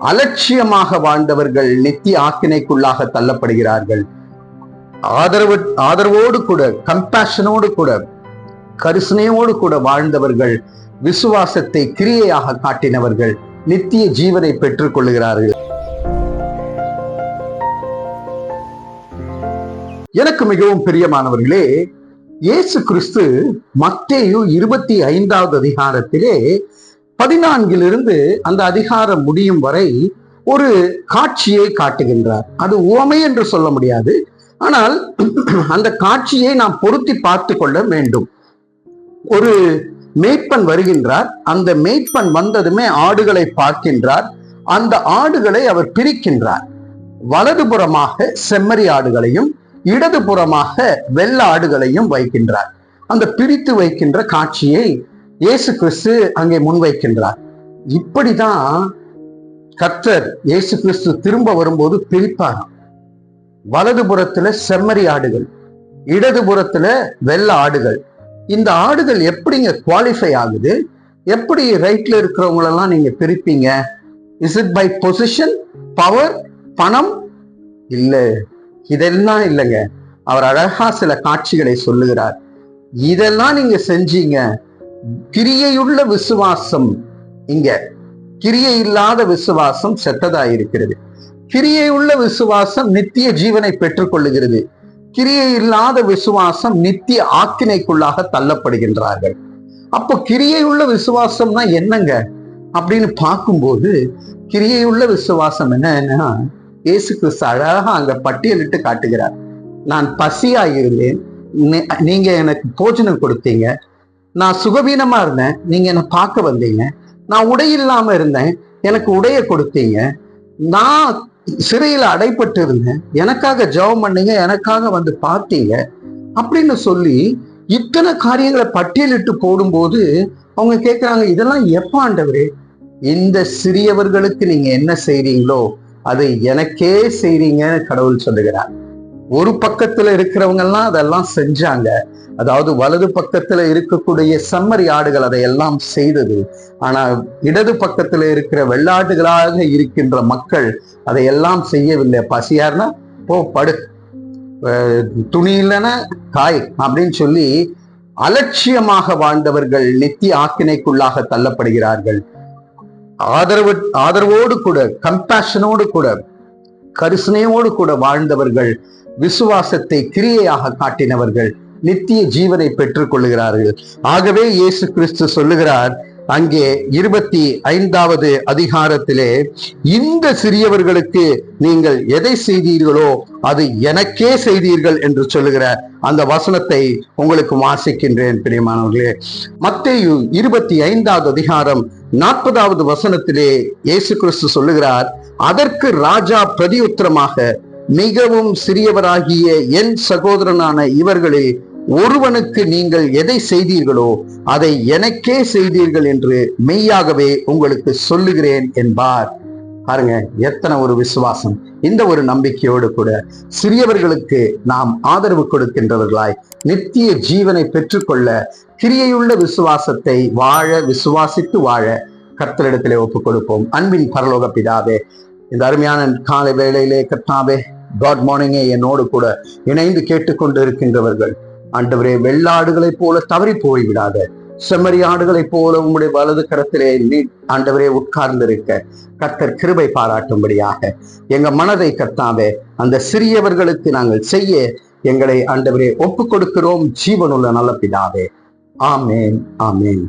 அலட்சியமாக வாழ்ந்தவர்கள் நித்திய ஆக்கினைக்குள்ளாக தள்ளப்படுகிறார்கள். ஆதரவு ஆதரவோடு கூட கம்பேஷனோடு கூட கரிசனையோடு கூட வாழ்ந்தவர்கள் விசுவாசத்தை கிரியையாக காட்டினவர்கள் நித்திய ஜீவனை பெற்றுக் கொள்கிறார்கள் எனக்கு மிகவும் பிரியமானவர்களே இயேசு கிறிஸ்து மத்தேயு இருபத்தி ஐந்தாவது அதிகாரத்திலே பதினான்கிலிருந்து அந்த அதிகாரம் முடியும் வரை ஒரு காட்சியை காட்டுகின்றார். அது உவமை என்று சொல்ல முடியாது. ஆனால் அந்த காட்சியை நாம் பொருத்தி பார்த்து கொள்ள வேண்டும். ஒரு மேய்ப்பன் வருகின்றார். அந்த மேய்ப்பன் வந்ததுமே ஆடுகளை பார்க்கின்றார். அந்த ஆடுகளை அவர் பிரிக்கின்றார். வலதுபுறமாக செம்மறி ஆடுகளையும் இடதுபுறமாக வெள்ள ஆடுகளையும் வைக்கின்றார். அந்த பிரித்து வைக்கின்ற காட்சியை இயேசு கிறிஸ்து அங்கே முன்வைக்கின்றார். இப்படிதான் கத்தர் இயேசு கிறிஸ்து திரும்ப வரும்போது பிரிப்பார் வலதுபுறத்துல செம்மறி ஆடுகள் இடதுபுறத்துல வெள்ள ஆடுகள். இந்த ஆடுகள் எப்படிங்க குவாலிஃபை ஆகுது? எப்படி ரைட்ல இருக்கிறவங்களெல்லாம் நீங்க பிரிப்பீங்க? Is it by position power பணம்? இல்லை இதெல்லாம் இல்லைங்க. அவர் அழகா சில காட்சிகளை சொல்லுகிறார். இதெல்லாம் நீங்க செஞ்சீங்க கிரியையுள்ள விசுவாசம் இங்க. கிரியை இல்லாத விசுவாசம் செத்ததா இருக்கிறது கிரியை உள்ள விசுவாசம் நித்திய ஜீவனை பெற்றுக்கொள்ளுகிறது. கிரியை இல்லாத விசுவாசம் நித்திய ஆக்கினைக்குள்ளாக தள்ளப்படுகின்றார்கள். அப்போ கிரியை உள்ள விசுவாசம்னா என்னங்க? அப்படின்னு பார்க்கும்போது கிரியை உள்ள விசுவாசம் என்னன்னா இயேசு கிறிஸ்து அழகா அங்க பட்டியலிட்டு காட்டுகிறார். நான் பசியாக இருந்தேன் நீங்க எனக்கு போஜனம் கொடுத்தீங்க. நான் சுகவீனமா இருந்தேன். நீங்க என்னை பார்க்க வந்தீங்க. நான் உடை இல்லாம இருந்தேன். எனக்கு உடைய கொடுத்தீங்க. நான் சிறையில அடைப்பட்டு இருந்தேன் எனக்காக ஜெபம் பண்ணீங்க. எனக்காக வந்து பார்த்தீங்க. அப்படின்னு சொல்லி இத்தனை காரியங்களை பட்டியலிட்டு போடும்போது அவங்க கேட்குறாங்க இதெல்லாம் எப்ப ஆண்டவரே? இந்த சிறியவர்களுக்கு நீங்க என்ன செய்றீங்களோ அதை எனக்கே செய்றீங்கன்னு கடவுள் சொல்லுகிறார். ஒரு பக்கத்துல இருக்கிறவங்க எல்லாம் அதெல்லாம் செஞ்சாங்க. அதாவது வலது பக்கத்துல இருக்கக்கூடிய செம்மறி ஆடுகள் அதையெல்லாம் செய்தது. ஆனா இடது பக்கத்துல இருக்கிற வெள்ளாட்டுகளாக இருக்கின்ற மக்கள் அதையெல்லாம் செய்யவில்லை. பசியார்னா போ படு. அஹ் துணி இல்லைன்னா காய் அப்படின்னு சொல்லி அலட்சியமாக வாழ்ந்தவர்கள் நித்திய ஆக்கினைக்குள்ளாக தள்ளப்படுகிறார்கள். ஆதரவு ஆதரவோடு கூட கம்பேஷனோடு கூட கரிசனையோடு கூட வாழ்ந்தவர்கள் விசுவாசத்தை கிரியையாக காட்டினவர்கள். நித்திய ஜீவனை பெற்றுக் கொள்ளுகிறார்கள் ஆகவே இயேசு கிறிஸ்து சொல்லுகிறார் அங்கே இருபத்தி ஐந்தாவது அதிகாரத்திலே இந்த சிறியவர்களுக்கு நீங்கள் எதை செய்தீர்களோ அது எனக்கே செய்தீர்கள் என்று சொல்லுகிற அந்த வசனத்தை உங்களுக்கு வாசிக்கின்றேன் பிரியமானவர்களே. மத்தேயு இருபத்தி ஐந்தாவது அதிகாரம் நாற்பதாவது வசனத்திலே இயேசு கிறிஸ்து சொல்லுகிறார் அதற்கு ராஜா பிரதியுத்தரமாக மிகவும் சிறியவராகிய என் சகோதரனான இவர்களில் ஒருவனுக்கு நீங்கள் எதை செய்தீர்களோ அதை எனக்கே செய்தீர்கள் என்று மெய்யாகவே உங்களுக்கு சொல்லுகிறேன் என்பார். பாருங்க எத்தனை ஒரு விசுவாசம். இந்த ஒரு நம்பிக்கையோடு கூட சிறியவர்களுக்கு நாம் ஆதரவு கொடுக்கின்றவர்களாய் நித்திய ஜீவனை பெற்றுக்கொள்ள கிரியையுள்ள விசுவாசத்தை வாழ விசுவாசித்து வாழ கர்த்தரிடத்திலே ஒப்புக் கொடுப்போம். அன்பின் பரலோக பிதாவே இந்த அருமையான காலை வேளையிலே கர்த்தாவே காட் மார்னிங்கே என்னோடு கூட இணைந்து கேட்டுக்கொண்டு இருக்கின்றவர்கள் ஆண்டவரே வெள்ளாடுகளைப் போல தவறி போய்விடாத. செம்மறி ஆடுகளைப் போல உங்களுடைய வலது கரத்திலே நீ ஆண்டவரே உட்கார்ந்திருக்க. கர்த்தர் கிருபை பாராட்டும்படியாக. எங்க மனதை கத்தாவே அந்த சிறியவர்களுக்கு நாங்கள் செய்ய எங்களை ஆண்டவரே ஒப்புக் கொடுக்கிறோம் ஜீவனுள்ள நல்ல பிதாவே. ஆமேன் ஆமேன்.